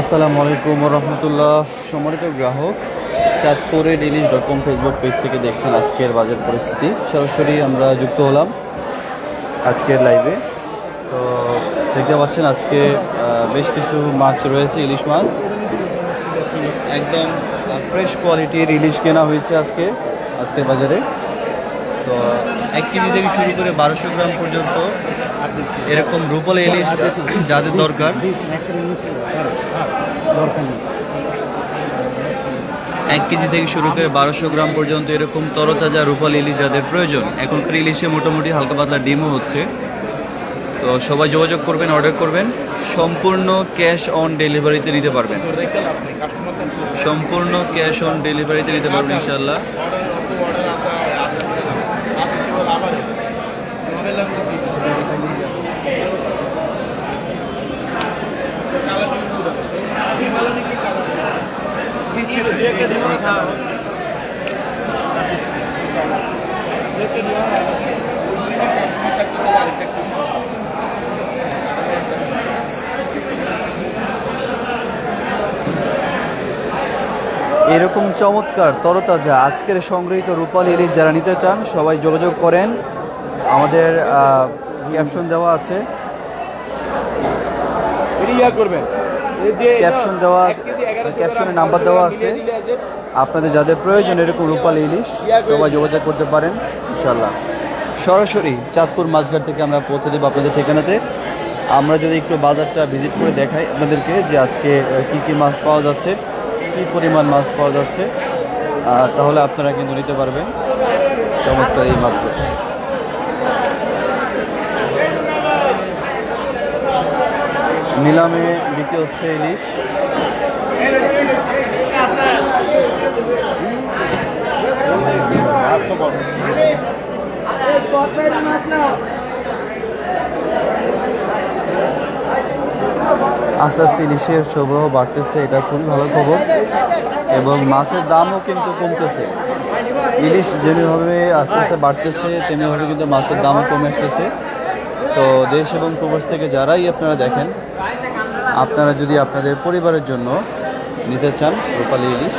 আসসালামু আলাইকুম রহমতুল্লাহ সম্মানিত গ্রাহক চাঁদপুরের Ilish dot com Facebook page থেকে দেখছেন আজকের বাজার পরিস্থিতি। সরাসরি আমরা যুক্ত হলাম আজকের লাইভে তো দেখতে পাচ্ছেন আজকে বেশ কিছু মাছ রয়েছে, ইলিশ মাছ। একদম ফ্রেশ কোয়ালিটির ইলিশ কেনা হয়েছে আজকে, আজকের বাজারে। তো এক কেজি থেকে শুরু করে বারোশো গ্রাম পর্যন্ত এরকম রূপলে ইলিশ যাদের দরকার। এক কেজি থেকে শুরু করে বারোশো গ্রাম পর্যন্ত এরকম তরতাজা রূপাল ইলিশ যাদের প্রয়োজন। এখনকার ইলিশে মোটামুটি হালকা পাতলা ডিমও হচ্ছে। তো সবাই যোগাযোগ করবেন, অর্ডার করবেন। সম্পূর্ণ ক্যাশ অন ডেলিভারিতে নিতে পারবেন। সম্পূর্ণ ক্যাশ অন ডেলিভারিতে নিতে পারবেন ইনশাল্লাহ এরকম চমৎকার, তরতাজা, আজকের সংগৃহীত রূপালী ইলিশ যারা নিতে চান, সবাই যোগাযোগ করেন। আমাদের ক্যাপশন দেওয়া আছে। করবেন। ক্যাপশন দেওয়া ক্যাপশনে নাম্বার দেওয়া আছে। আপনাদের যাদের প্রয়োজন এরকম রূপালী ইলিশ সবাই যোগাযোগ করতে পারেন ইনশাল্লাহ সরাসরি চাঁদপুর মাছঘাট থেকে আমরা পৌঁছে দেবো আপনাদের ঠিকানাতে। আমরা যদি একটু বাজারটা ভিজিট করে দেখাই আপনাদেরকে যে আজকে কি কি মাছ পাওয়া যাচ্ছে কি পরিমাণ মাছ পাওয়া যাচ্ছে। তাহলে আপনারা কিন্তু নিতে পারবেন। চমৎকার এই মাছগুলো। নিলামে বিক্রি হচ্ছে ইলিশ। আস্তে আস্তে ইলিশের সরবরাহ বাড়তেছে, এটা খুবই ভালো খবর। এবং মাছের দামও কিন্তু কমতেছে। ইলিশ যেভাবে আস্তে আস্তে বাড়তেছে, তেমনিভাবে কিন্তু মাছের দামও কমে আসতেছে। তো দেশ এবং প্রবাস থেকে যারাই আপনারা দেখেন, আপনারা যদি আপনাদের পরিবারের জন্য নিতে চান রূপালী ইলিশ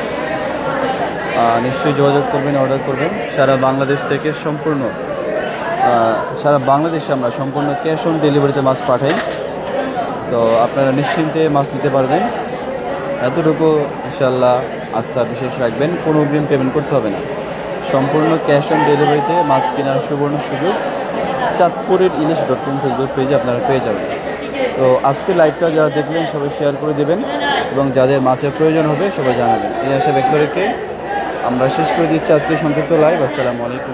নিশ্চয়ই যোগাযোগ করবেন, অর্ডার করবেন। সারা বাংলাদেশ থেকে সম্পূর্ণ সারা বাংলাদেশে আমরা সম্পূর্ণ ক্যাশ অন ডেলিভারিতে মাছ পাঠাই। তো আপনারা নিশ্চিন্তে মাছ নিতে পারবেন। এতটুকু ইনশাল্লাহ আস্থা বিশেষ রাখবেন, কোনো অগ্রিম পেমেন্ট করতে হবে না। সম্পূর্ণ ক্যাশ অন ডেলিভারিতে মাছ কেনার সুবর্ণ সুযোগ। চাঁদপুরের ইলিশ ডট কম ফেসবুক পেজে আপনারা পেয়ে যাবেন। তো আজকে লাইভটা যারা দেখলেন, সবাই শেয়ার করে দেবেন এবং যাদের মাছের প্রয়োজন হবে সবাই জানাবেন। এই আশা ব্যক্ত রেখে আমরা শেষ করে দিচ্ছি আজকে সংক্ষিপ্ত লাইভ আসসালামু আলাইকুম